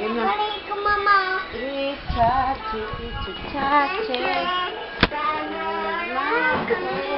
아니면 리차트 리차트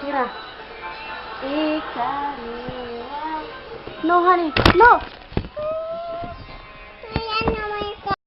Tira. Ikariwa. No, honey. No!